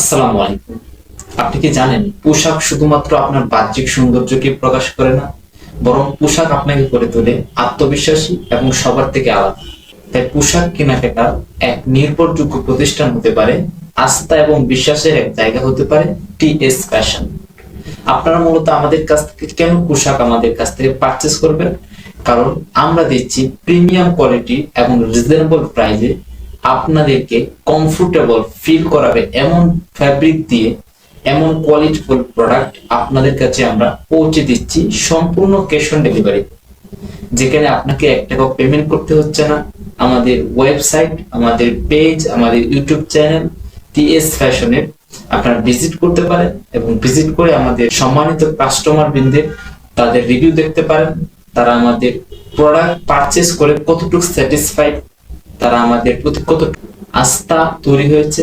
আসসালামু আলাইকুম। আপনি কি জানেন, পোশাক শুধুমাত্র আপনার বাহ্যিক সৌন্দর্যকে প্রকাশ করে না, বরং পোশাক আপনাকে করে তোলে আত্মবিশ্বাসী এবং সবার থেকে আলাদা। তাই পোশাক কেনাকাটা এক নির্ভরযোগ্য প্রতিষ্ঠান হতে পারে, আস্থা এবং বিশ্বাসের এক জায়গা হতে পারে টি এস ফ্যাশন। আপনারা মূলত আমাদের কাছ থেকে কেন পোশাক আমাদের কাছ থেকে পারচেস করবেন? কারণ আমরা দিচ্ছি প্রিমিয়াম কোয়ালিটি এবং রিজনেবল প্রাইসে আপনাদেরকে কমফোর্টেবল ফিল করাবে এমন ফ্যাব্রিক দিয়ে, এমন কোয়ালিটিফুল প্রোডাক্ট আপনাদের কাছে আমরা পৌঁছে দিচ্ছি সম্পূর্ণ ক্যাশ অন ডেলিভারি যেখানে আপনাকে এক টাকা পেমেন্ট করতে হচ্ছে না। আমাদের ওয়েবসাইট আমাদের পেজ আমাদের ইউটিউব চ্যানেল টিএস ফ্যাশনের আপনারা ভিজিট করতে পারেন এবং ভিজিট করে আমাদের সম্মানিত কাস্টমার বৃন্দের তাদের রিভিউ দেখতে পারেন। তারা আমাদের প্রোডাক্ট পারচেস করে কতটুকু স্যাটিসফাইড তারা আমাদের প্রতি কত আস্থা তৈরি হয়েছে।